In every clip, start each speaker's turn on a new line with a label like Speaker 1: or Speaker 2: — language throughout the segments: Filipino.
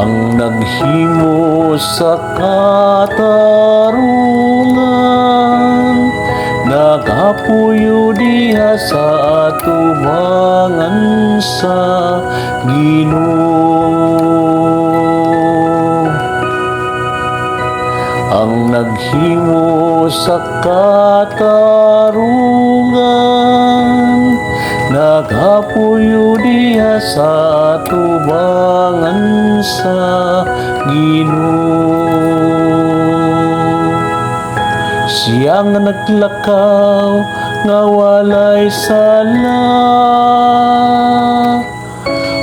Speaker 1: ang naghimo sa katarungan nagapuyo diha sa atubangan sa Ginoo. Ang naghimo sa katarungan nagapuyo diha sa tubangan sa Ginoo siya nga naglakaw nga walay sala.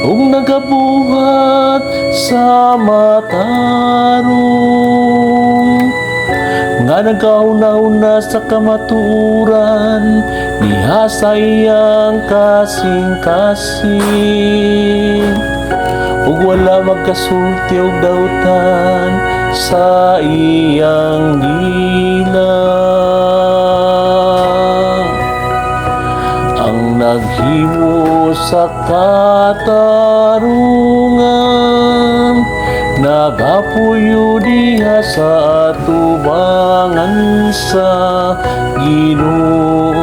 Speaker 1: Ug nagabuhat sa matarong nga nagkauna-una sa kamaturan diha sa iyang kasing-kasing. Ug wala magkasulti og dautan sa iyang dila ang naghimo sa katarungan nagapuyo diha sa tubangan sa Ginoo.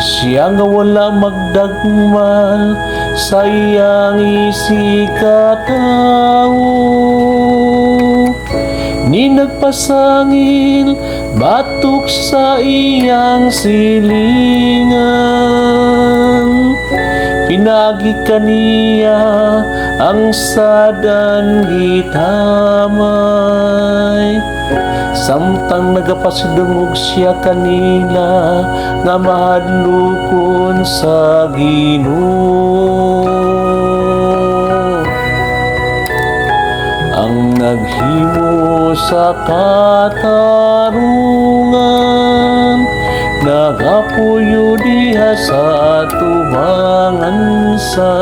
Speaker 1: Siya nga wala magdagmal sa iyang isikataw ni nagpasangil batok sa iyang silingan. Pinagi kaniya ang sadan gitamay samtang nagapasidungog siya kanila nga mahadlukon sa Ginoo. Ang naghimo sa katarungan nagapuyo diha sa tubangan sa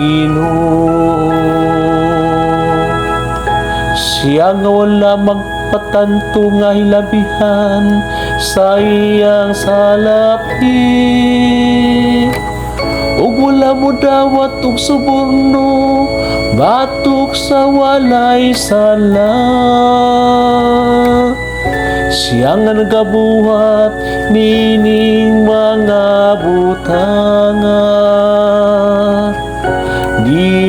Speaker 1: Ginoo siya nga wala magpatanto nga hilabihan sa iyang salapi ug wala mo dawat ug suborno batok sa walay sala. Siya nga nagabuhat nining mga butanga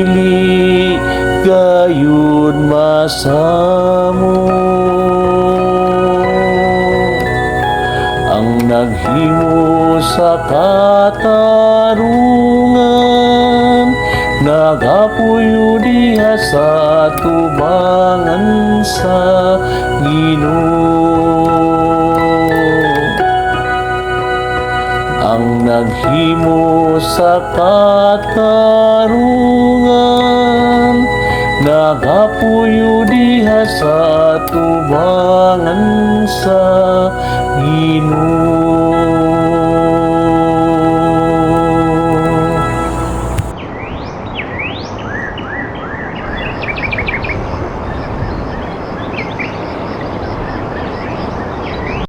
Speaker 1: dili gayud masamo. Ang naghimo sa katarungan nagapuyo diha sa tubangan sa Ginoo naghimo sa katarungan nagapuyo diha sa tubangan